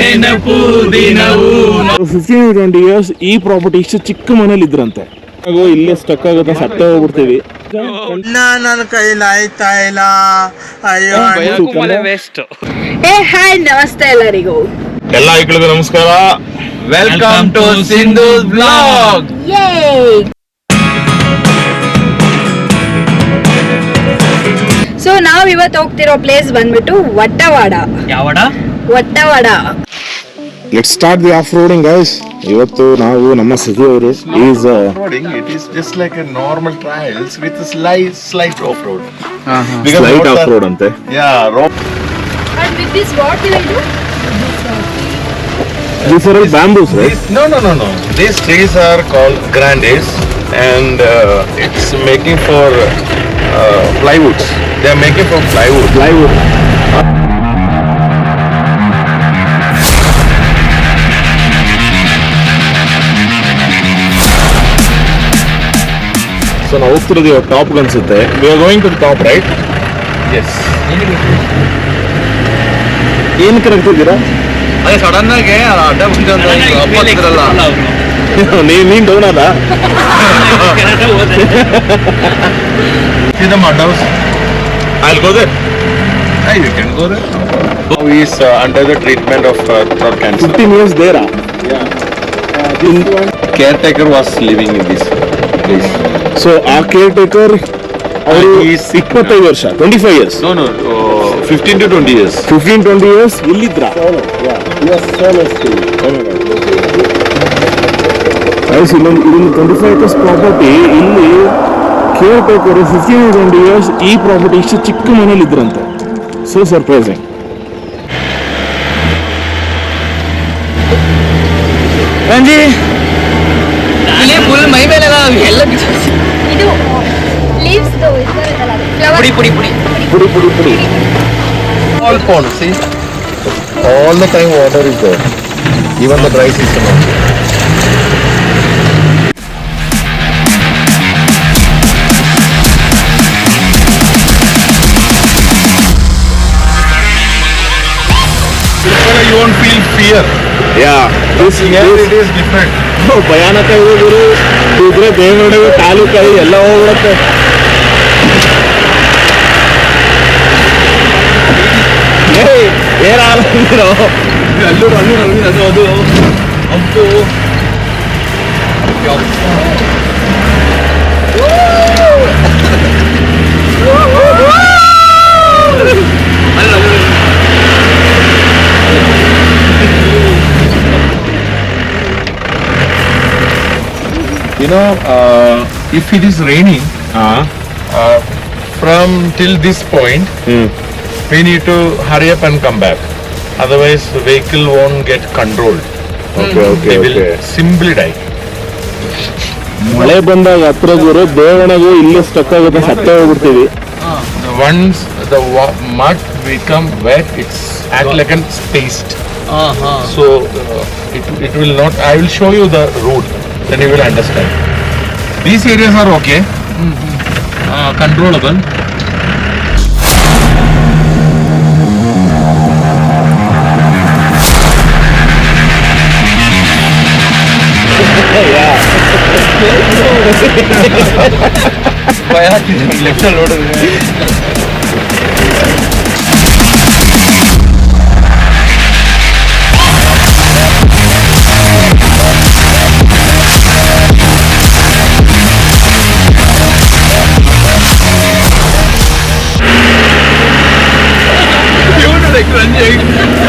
ನೆನಪು ದಿನವೂ. Fifteen twenty years ಈ ಪ್ರಾಪರ್ಟಿ ಇಷ್ಟು ಚಿಕ್ಕ ಮನೇಲಿ ಇದ್ರಂತೆ. ಇಲ್ಲೇ ಸ್ಟಕ್ ಆಗುತ್ತೆ ಸತ್ತೇ ಹೋಗ್ಬಿಡ್ತೀವಿ. ನನ್ನ ಕೈಲಿ ಆಯ್ತಾ ಇಲ್ಲ. ಅಯ್ಯೋ ವೆಸ್ಟ್ ಹೇ ಹಾಯ್ ನಮಸ್ತೆ ಎಲ್ಲರಿಗೂ. ಎಲ್ಲ ಐಕ್ಳಿಗೂ ನಮಸ್ಕಾರ. ವೆಲ್ಕಮ್ ಟು ಸಿಂಧು ಬ್ಲಾಗ್ ಯೇ ಸೊ ನಾವ್ ಇವತ್ತು ಹೋಗ್ತಿರೋ ಪ್ಲೇಸ್ ಬಂದ್ಬಿಟ್ಟು ವಟ್ಟವಾಡ. ಯಾವಡ? Vattavada let start the off roading guys ಇವತ್ತು ನಾವು ನಮ್ಮ ಸಿಟಿ ಅವರು is is just like a normal trials with a slight slight offroad road light off road ಅಂತೆ yeah rope and with this what will I do this are bamboos These, no no no no these trees are called grandes and uh, it's making for uh, plywoods they are making for plywood plywood so ನಾವು ಹೋಗ್ತಿರೋದು ಇವಾಗ top ಅನ್ಸುತ್ತೆ we are going to top right yes ಏನ್ ಕರೆಕ್ಟಿದ್ದೀರಾ ಅದೇ sudden ಆಗಿ ಅಡ್ಡ ಬಂದಿರಲ್ಲ ನೀವ್ ನೀನ್ ಡೌನ್ ಅಲ್ಲ see the mud house ಅಲ್ಲಿ ಹೋದೆ hey, you can go there who is uh, under the treatment of uh, throat cancer fifteen years there caretaker was living in this place so ಆ caretaker ಅವರು ಇಪ್ಪತ್ತೈದು ವರ್ಷ twenty five years no no twenty 15 to 20 years. Fifteen twenty years ಇಲ್ಲಿದ್ರ? Guys ಇಲ್ಲೊಂದು ಇದೊಂದು twenty five years property ಇಲ್ಲಿ caretaker fifteen twenty years ಈ property ಇಷ್ಟು ಚಿಕ್ಕ ಮನೇಲಿ ಇದ್ರಂತೆ. ಸೊ ಸರ್ಪ್ರೈಸಿಂಗ್ ರಂಜಿ ಫುಲ್ ಮೈ ಮೇಲೆ ಎಲ್ಲ ಇದು ಲೀವ್ಸ್ ಪುಡಿ ಪುಡಿ ಪುಡಿ ಪುಡಿ ಪುಡಿ ಪುಡಿ all pond see all the time water is there even the dry season also you won't feel fear yeah this here it is different ಭಯಾನಕ ಇದೆ ಗುರು ಇದ್ರೆ ದೇವನಡುವೆ ಕಾಲು ತಾಲೂಕಾಯಿ ಎಲ್ಲ ಹೋಗ್ಬಿಡುತ್ತೆ ಏಯ್ ಏನಾಗಿರೋ ಅಲ್ಲೂ ಅಲ್ಲೂ ಅದು ಅದು ಅಂಪು you know uh, if it is raining uh, from till this point mm. we need to hurry up and come back otherwise the vehicle won't get controlled okay okay they will okay simply die ಮಳೆ ಬಂದಾಗ ಹತ್ರ ಗುರು ದೇವಣಗೂ ಇಲ್ಲೇ stuck ಆಗುತ್ತೆ ಸತ್ತೇ ಹೋಗ್ಬಿಡ್ತೀವಿ once the wa- mud become wet it's act like a paste so uh, it, it will not i will show you the route then you will understand these areas are okay mm -hmm. uh, controllable ಭಯ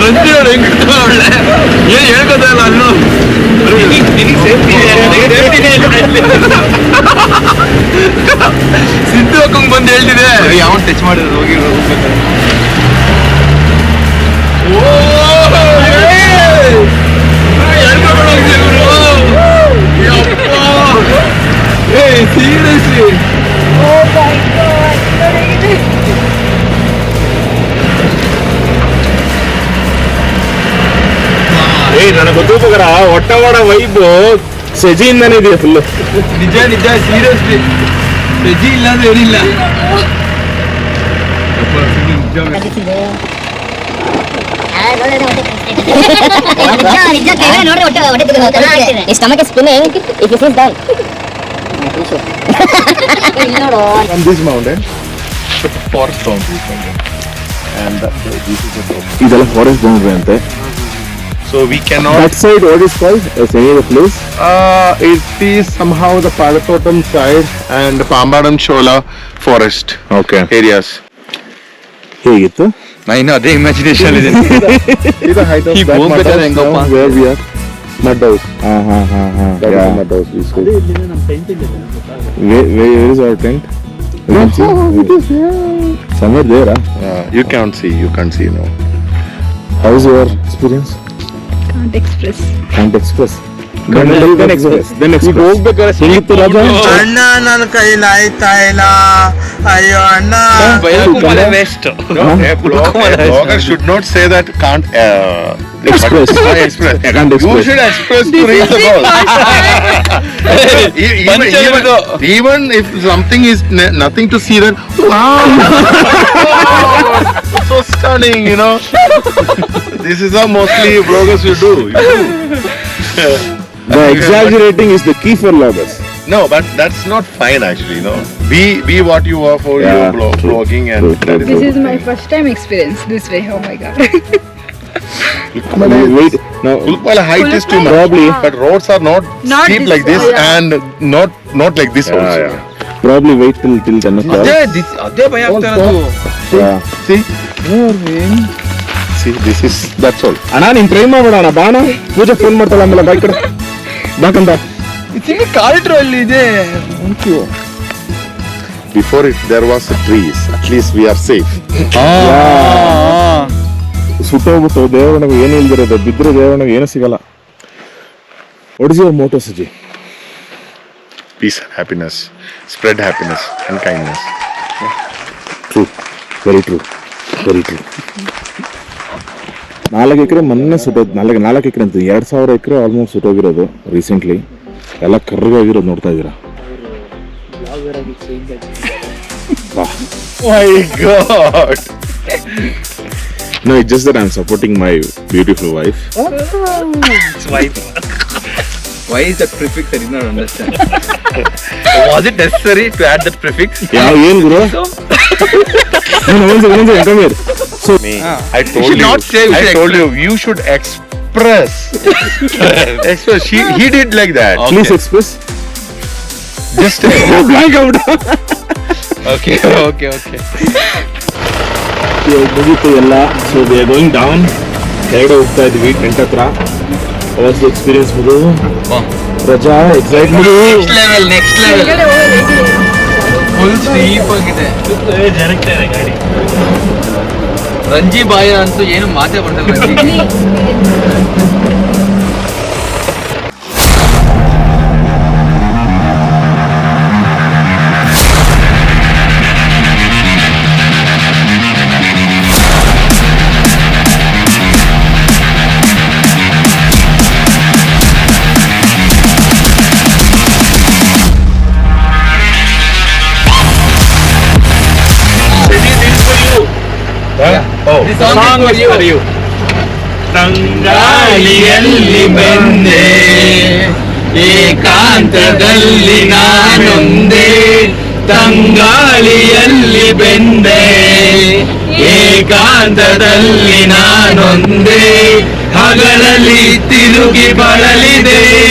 ರಂಜಿ ಅವ್ರು ಹೆಂಗ್ ಒಳ್ಳೆ ಏನ್ ಹೇಳ್ಕೊತಲ್ಲ ಅಲ್ಲೂ ಸಿದ್ದು ಅಕ್ಕಂಗ್ ಬಂದು ಹೇಳ್ತಿದೆ ಯಾವ touch ಮಾಡಿದ್ರು ಹೋಗಿ ಸೀರಿಯಸ್ಲಿ ಏಯ್ ನನಗೆ ಗೊತ್ತಿರ್ಬೇಕಾರ ಒಟ್ಟವಾಡ ವೈಬ್ ಸೆಜಿಯಿಂದಾನೇ ಇದೆಯಾ ಫುಲ್ ನಿಜ ನಿಜ ಸೀರಿಯಸ್ಲಿ ಸಜ್ಜಿ ಇಲ್ಲ ಅಂದ್ರೆ ಏನಿಲ್ಲ ಅದಿಸಿದೆ stomach is spinning. If you feel down. ನೋಡು On this mountain, put a forest on this mountain. And that, this is the top. ಇದೆಲ್ಲ ಫಾರೆಸ್ಟ್ ಬೌಂಡ್ರಿ ಅಂತೆ So we cannot. That side what is called any the place Uh, it is somehow the Palatotam side and Pambadam Chola forest okay areas. ಹೇಗಿತ್ತು ನಾ ಇನ್ನು ಅದೇ imagination ಇದೆ See the height of ಈ that ಗೋಂಬೆ mud ತರ house ಹೆಂಗಪ್ಪ now ಅಂತ. where we are. Mud house. ಹಾ ಹಾ ಹಾ ಹಾ That is the mud house we stay. Where is our tent some are there Uh, you can't see, you can't see now. How is your experience Express. Trent Express. Can't express then express then express ಹೋಗ್ಬೇಕಾದ್ರೆ ಹೇಗಿತ್ತು ರಾಜ ಅಣ್ಣ ನನ್ನ ಕೈಲಿ ಆಯ್ತಾ ಇಲ್ಲ ಅಯ್ಯೋ ಅಣ್ಣ waste No, a, blog, a blogger should not say that can't uh, Express. What- express. Can't You express. should express to reach the goal. E- even, even, even if something is n- nothing to see, then wow, so stunning, you know. this is how mostly bloggers will do. You do. The exaggerating is the key for loggers No, but that's not fine actually. No, be be what you are for Yeah, your blog, true, blogging, and true, that true. is this okay. Is my first time experience this way oh my god wait ನಾವು Ulpala height is too much. Probably. But roads are not, Not steep this like this way, yeah. and not not like this Yeah, also. yeah. Probably wait till till ten ಅದೇ this- ಅದೇ ಭಯ ಆಗ್ತಾ ಇರೋದು See? See, this is that's all. ಅಣ್ಣ ನೀನ್ try ಮಾಡ್ಬೇಡ ಬಾಣ ಪೂಜೆ ಫೋನ್ ಮಾಡ್ತಾಳ ಆಮೇಲೆ ಬೈಕ್ ಕಡೆ ಬಾಕಂತ ತಿಂಗಿ ಕಾರಿಟ್ರು ಅಲ್ಲಿ ಇದೆ Before it, there was trees. At least we are safe. ಸುಟ್ಟೋಗ್ಬಿಟ್ಟು ದೇವರಣಗೆ ಏನು ಇಲ್ದಿರೋದು ಬಿದ್ದರೆ ದೇವರಣಗೆ ಏನು ಸಿಗಲ್ಲ ಒಡಿಸಿಯ ಮೋಟೋ ಸಜಿ Peace happiness. Spread happiness and kindness. True very true very true ನಾಲ್ಕು ಎಕರೆ ಮೊನ್ನೆ ಸುಟ್ಟೋದು ನಾಲ್ಕು ನಾಲ್ಕು ಎಕರೆ ಅಂತ ಎರಡು ಸಾವಿರ ಎಕರೆ ಆಲ್ಮೋಸ್ಟ್ ಸುಟ್ಟೋಗಿರೋದು ರೀಸೆಂಟ್ಲಿ ಎಲ್ಲ ಕರ್ರಗಾಗಿರೋದು ನೋಡ್ತಾ ಇದ್ದೀರಾ My God. No it just I am supporting my beautiful wife why not understand was it necessary to add that prefix ಯಾವ ಏನು ಗುರು so Me. I told should you. not say, you I should told you. You should express. express. She, he did like that. Please express Just blank ಆಗ್ಬಿಟ್ಟು okay okay okay ಇವಾಗ ಮುಗೀತು ಎಲ್ಲ. So they going down ಎರಡು ಹೋಗ್ತಾ ಇದ್ವಿ tent ಹತ್ರ. ಅವತ್ತು experience ಮುದು ರಜಾ excitement level next level full steep ಆಗಿದೆ. ರಂಜಿ ಬಾಯ ಅಂತೂ ಏನು ಮಾತೇ ಬರ್ತದೆ ಸಾಂಗ್ ತಂಗಾಳಿಯಲ್ಲಿ ಬಂದೆ. ಏಕಾಂತದಲ್ಲಿ ನಾನೊಂದೇ. ತಂಗಾಳಿಯಲ್ಲಿ ಬೆಂದೆ. ಏಕಾಂತದಲ್ಲಿ ನಾನೊಂದೇ. ಹಗಲಲ್ಲಿ ತಿರುಗಿ ಬಳಲಿದೆ.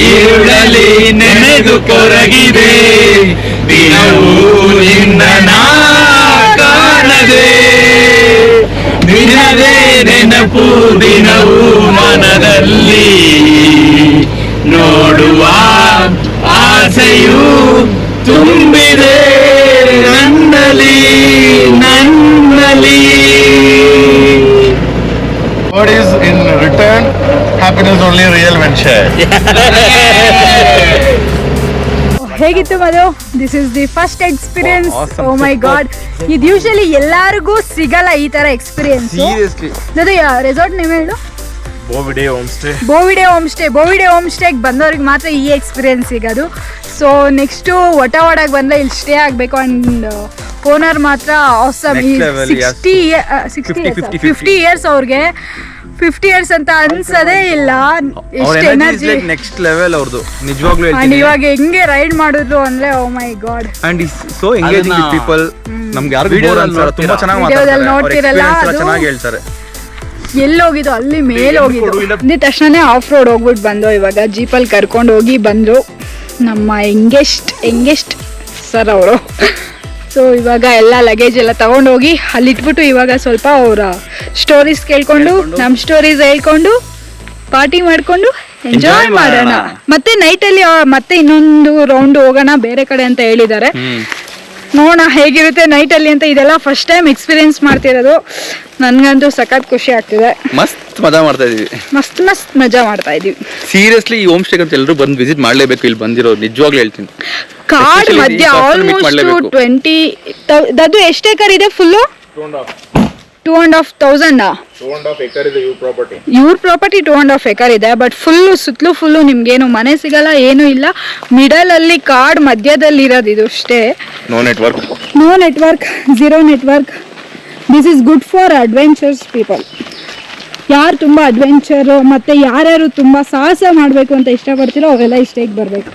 ಇರುಳಲಿ ನೆನೆದು ಕೊರಗಿದೆ. ದಿನವೂ ನಿನ್ನ ನಾ ಕಾಣದೆ. ನಿನದೇ ನೆನಪು ದಿನವೂ ಮನದಲ್ಲಿ ನೋಡುವ ಆಸೆಯು ತುಂಬಿದೆ ನನ್ನಲ್ಲಿ ನನ್ನಲ್ಲಿ What is in return? Happiness only real when shared. ಹೇಗಿತ್ತು ಮಧು? This is the first experience oh my God ಇದು ಯೂಶಲಿ ಎಲ್ಲರಿಗೂ ಸಿಗಲ್ಲ ಈ ತರ ಎಕ್ಸ್ಪೀರಿಯನ್ಸ್ ರೆಸಾರ್ಟ್ ನೇಮ್ ಹೇಳು ಬೋವಿಡೆ ಹೋಮ್ ಸ್ಟೇ ಬೋವಿಡೆ ಹೋಮ್ ಸ್ಟೇ ಬೋವಿಡೆ ಹೋಮ್ ಸ್ಟೇಗೆ ಬಂದವ್ರಿಗೆ ಮಾತ್ರ ಈ ಎಕ್ಸ್ಪೀರಿಯನ್ಸ್ ಸಿಗೋದು. ಸೊ ನೆಕ್ಸ್ಟು ಒಟವಾಡಾಗ ಬಂದ್ರೆ ಇಲ್ಲಿ ಸ್ಟೇ ಆಗಬೇಕು ಅಂಡ್ ಓನರ್ ಮಾತ್ರ awesome. Sixty sixty 50, 50, fifty years ಅವ್ರಿಗೆ. ಫಿಫ್ಟಿ ಇಯರ್ಸ್ ಅಂತ ಅನ್ಸದೇ ಇಲ್ಲ. ಎಷ್ಟು ಎನರ್ಜಿ ನೆಕ್ಸ್ಟ್ ಲೆವೆಲ್ ಅವ್ರದ್ದು ನಿಜವಾಗ್ಲೂ ಅಂಡ್ ಇವಾಗ ಹೆಂಗೆ ರೈಡ್ ಮಾಡಿದ್ರು ಅಂದ್ರೆ ಓ my God and is so engaging people ನಮ್ಗೆ ಯಾರು ಬೋರ್ Videoದಲ್ಲಿ ತುಂಬಾ ಚೆನ್ನಾಗಿ ಮಾತಾಡ್ತಾರೆ. ನೋಡ್ತಿರಲ್ಲ, ಅದು- ಚೆನ್ನಾಗಿ ಹೇಳ್ತಾರೆ. ಎಲ್ಲಿ ಹೋಗಿದ್ದು ಅಲ್ಲಿ ಮೇಲೆ ಹೋಗಿದ್ದು. ಕೊಡು, ತಕ್ಷಣನೇ ಆಫ್ ರೋಡ್ ಹೋಗ್ಬಿಟ್ಟು ಬಂದು ಇವಾಗ ಜೀಪಲ್ಲಿ ಕರ್ಕೊಂಡು ಹೋಗಿ ಬಂದರು. ನಮ್ಮ ಎಂಗೆಸ್ಟ್ ಎಂಗೆಸ್ಟ್ ಸರ್ ಅವರು. ಸೊ ಇವಾಗ ಎಲ್ಲ ಲಗೇಜ್ ಎಲ್ಲ ತಗೊಂಡೋಗಿ ಅಲ್ಲಿ ಇಟ್ಬಿಟ್ಟು ಇವಾಗ ಸ್ವಲ್ಪ ಅವರ ಸ್ಟೋರೀಸ್ ಕೇಳ್ಕೊಂಡು ನಮ್ಮ ಸ್ಟೋರೀಸ್ ಹೇಳ್ಕೊಂಡು ಪಾರ್ಟಿ ಮಾಡ್ಕೊಂಡು ಎಂಜಾಯ್ ಮಾಡೋಣ. ಮಾಡೋಣ. ಮತ್ತೆ ನೈಟಲ್ಲಿ ಮತ್ತೆ ಇನ್ನೊಂದು ರೌಂಡ್ ಹೋಗೋಣ ಬೇರೆ ಕಡೆ ಅಂತ ಹೇಳಿದ್ದಾರೆ. ನೋಡೋಣ ಹೇಗಿರುತ್ತೆ ನೈಟಲ್ಲಿ ಅಂತ ಇದೆಲ್ಲ ಫಸ್ಟ್ ಟೈಮ್ ಎಕ್ಸ್ಪೀರಿಯನ್ಸ್ ಮಾಡ್ತಿರೋದು. ನನಗಂತೂ ಸಖತ್ ಖುಷಿ ಆಗ್ತಿದೆ. ಮಸ್ತ್. ಮಜಾ ಮಾಡ್ತಾ ಇದೀವಿ. ಮಸ್ತ್ ಮಸ್ತ್ ಮಜಾ ಮಾಡ್ತಾ ಇದೀವಿ. ಸೀರಿಯಸ್ಲಿ ಈ ಹೋಮ್ ಸ್ಟೇ ಅಂತ ಎಲ್ಲರೂ ಬಂದು ವಿಸಿಟ್ ಮಾಡ್ಲೇಬೇಕು. ಇಲ್ಲಿ ಬಂದಿರೋ ನಿಜವಾಗ್ಲೂ ಹೇಳ್ತೀನಿ. ಕಾಡ್ ಮಧ್ಯ ಆಲ್ಮೋಸ್ಟ್. ಟ್ವೆಂಟಿ ಅದು ಎಷ್ಟು ಎಕರ್ ಇದೆ ಫುಲ್ಲು ಟೂ ಅಂಡ್ ಹಾಫ್ ತೌಸಂಡಾ ಇವ್ರ property two and half acre ಇದೆ ಬಟ್ ಫುಲ್ಲು ಸುತ್ತಲೂ ಫುಲ್ಲು ನಿಮ್ಗೇನು ಮನೆ ಸಿಗಲ್ಲ ಏನು ಇಲ್ಲ. ಮಿಡಲ್ ಅಲ್ಲಿ ಕಾಡ್ ಮಧ್ಯದಲ್ಲಿ ಇರೋದು ಇದು ಅಷ್ಟೇ. No network no network zero network this is good for adventures people ಯಾರು ತುಂಬ ಅಡ್ವೆಂಚರು ಮತ್ತು ಯಾರ್ಯಾರು ತುಂಬ ಸಾಹಸ ಮಾಡಬೇಕು ಅಂತ ಇಷ್ಟಪಡ್ತೀರೋ ಅವೆಲ್ಲ ಇಷ್ಟಕ್ಕೆ ಬರಬೇಕು.